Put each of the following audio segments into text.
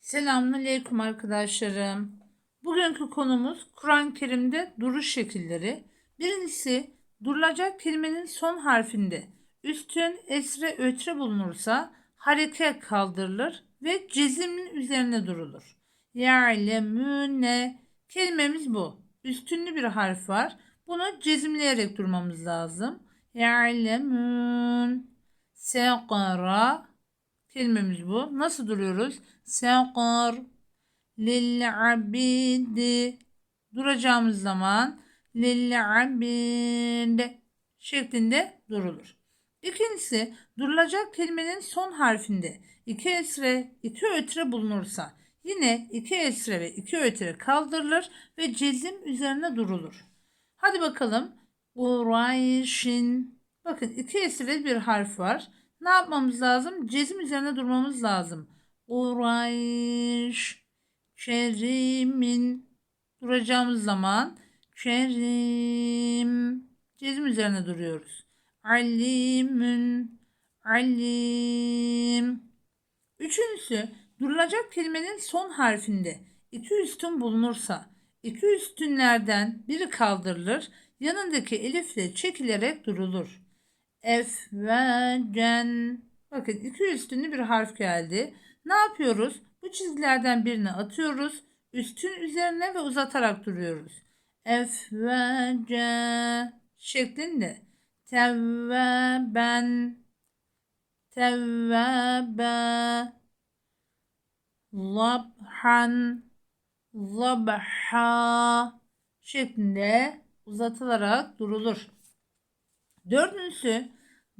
Selamünaleyküm arkadaşlarım. Bugünkü konumuz Kur'an-ı Kerim'de duruş şekilleri. Birincisi durulacak kelimenin son harfinde üstün esre ötre bulunursa hareke kaldırılır ve cezimin üzerine durulur. Ya'lemüne kelimemiz bu. Üstünlü bir harf var. Bunu cezimleyerek durmamız lazım. Ya'lemün Seqara kelimemiz bu. Nasıl duruyoruz? Seqar lil abidi duracağımız zaman lil abid şeklinde durulur. İkincisi durulacak kelimenin son harfinde iki esre, iki ötre bulunursa yine iki esre ve iki ötre kaldırılır ve cezim üzerine durulur. Hadi bakalım. Kurayşin. Bakın iki esre bir harf var. Ne yapmamız lazım? Cezim üzerine durmamız lazım. Kurayş. Kerim'in. Duracağımız zaman Kerim. Cezim üzerine duruyoruz. Alimün. Alim. Üçüncüsü durulacak kelimenin son harfinde iki üstün bulunursa iki üstünlerden biri kaldırılır yanındaki elifle çekilerek durulur. Efvecen. Bakın iki üstünlü bir harf geldi. Ne yapıyoruz? Bu çizgilerden birini atıyoruz. Üstün üzerine ve uzatarak duruyoruz. Efvece şeklinde. Tevveben. Tevvebe. Labhan. Labha şeklinde uzatılarak durulur. Dördüncüsü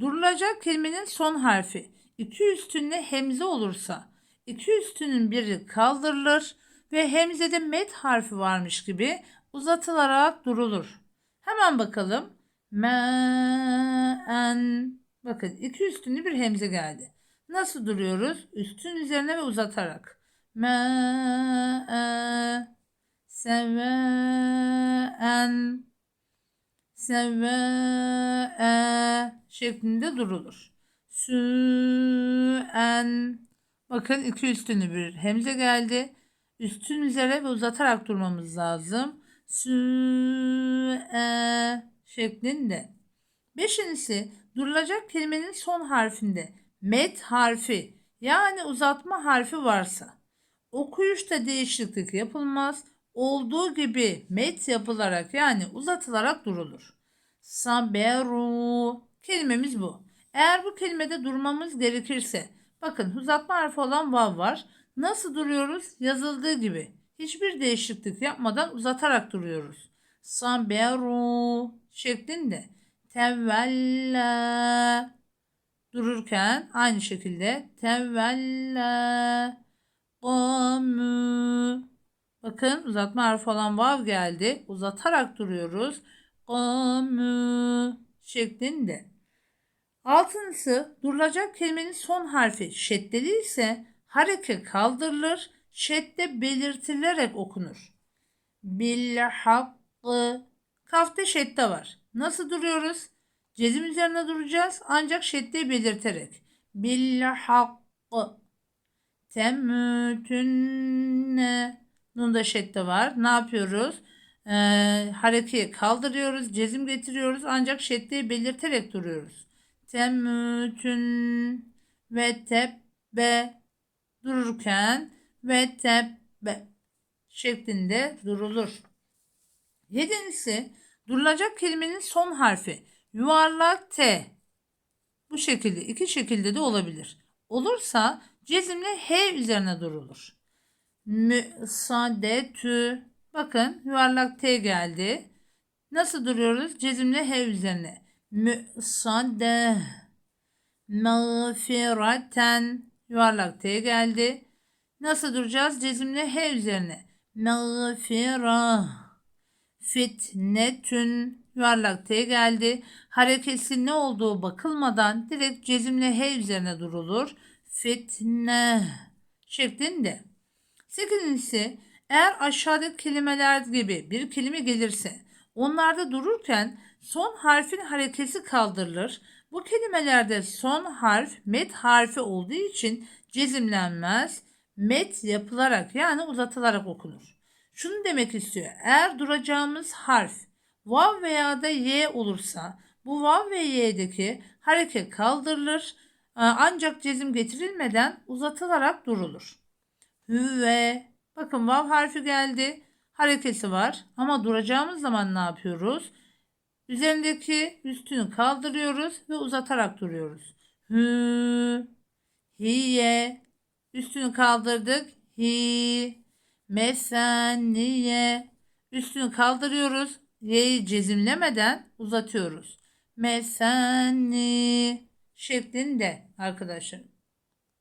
durulacak kelimenin son harfi iki üstünde hemze olursa iki üstünün biri kaldırılır ve hemzede met harfi varmış gibi uzatılarak durulur. Hemen bakalım. Men bakın iki üstünlü bir hemze geldi. Nasıl duruyoruz? Üstün üzerine ve uzatarak. Men seven seve'e şeklinde durulur. Sü'en bakın iki üstünü bir hemze geldi. Üstün üzere ve uzatarak durmamız lazım. Sü'e şeklinde. Beşincisi durulacak kelimenin son harfinde met harfi yani uzatma harfi varsa okuyuşta değişiklik yapılmaz olduğu gibi met yapılarak yani uzatılarak durulur. Saberu kelimemiz bu. Eğer bu kelimede durmamız gerekirse bakın uzatma harfi olan vav var. Nasıl duruyoruz? Yazıldığı gibi. Hiçbir değişiklik yapmadan uzatarak duruyoruz. Saberu şeklinde. Tevvella dururken aynı şekilde tevvella qamu Bakın uzatma harfi olan vav geldi. Uzatarak duruyoruz. Qamü şeklinde. Altıncısı durulacak kelimenin son harfi şeddeli ise hareke kaldırılır. Şedde belirtilerek okunur. Bil hakkı. Kafte şedde var. Nasıl duruyoruz? Cezim üzerine duracağız ancak şeddeyi belirterek. Bil hakkı. Temütünne Nunda şedde var. Ne yapıyoruz? Ee, hareketi kaldırıyoruz. Cezim getiriyoruz. Ancak şeddeyi belirterek duruyoruz. Temütün ve tebbe dururken ve tebbe şeklinde durulur. Yedincisi durulacak kelimenin son harfi yuvarlak T. Bu şekilde iki şekilde de olabilir. Olursa cezimle H üzerine durulur müsadetü. Bakın yuvarlak T geldi. Nasıl duruyoruz? Cezimle H üzerine. Müsade. Mağfireten. Yuvarlak T geldi. Nasıl duracağız? Cezimle H üzerine. Mağfira. Fitnetün. Yuvarlak T geldi. Harekesi ne olduğu bakılmadan direkt cezimle H üzerine durulur. Fitne şeklinde. Sekizincisi eğer aşağıdaki kelimeler gibi bir kelime gelirse onlarda dururken son harfin harekesi kaldırılır. Bu kelimelerde son harf met harfi olduğu için cezimlenmez. met yapılarak yani uzatılarak okunur. Şunu demek istiyor. Eğer duracağımız harf vav veya da y olursa bu vav ve y'deki hareket kaldırılır e, ancak cezim getirilmeden uzatılarak durulur. Hüve. Bakın vav harfi geldi. Harekesi var ama duracağımız zaman ne yapıyoruz? Üzerindeki üstünü kaldırıyoruz ve uzatarak duruyoruz. Hü, hiye. Üstünü kaldırdık. Hi. Meseniye. Üstünü kaldırıyoruz. Y'yi cezimlemeden uzatıyoruz. Meseni şeklinde arkadaşlar.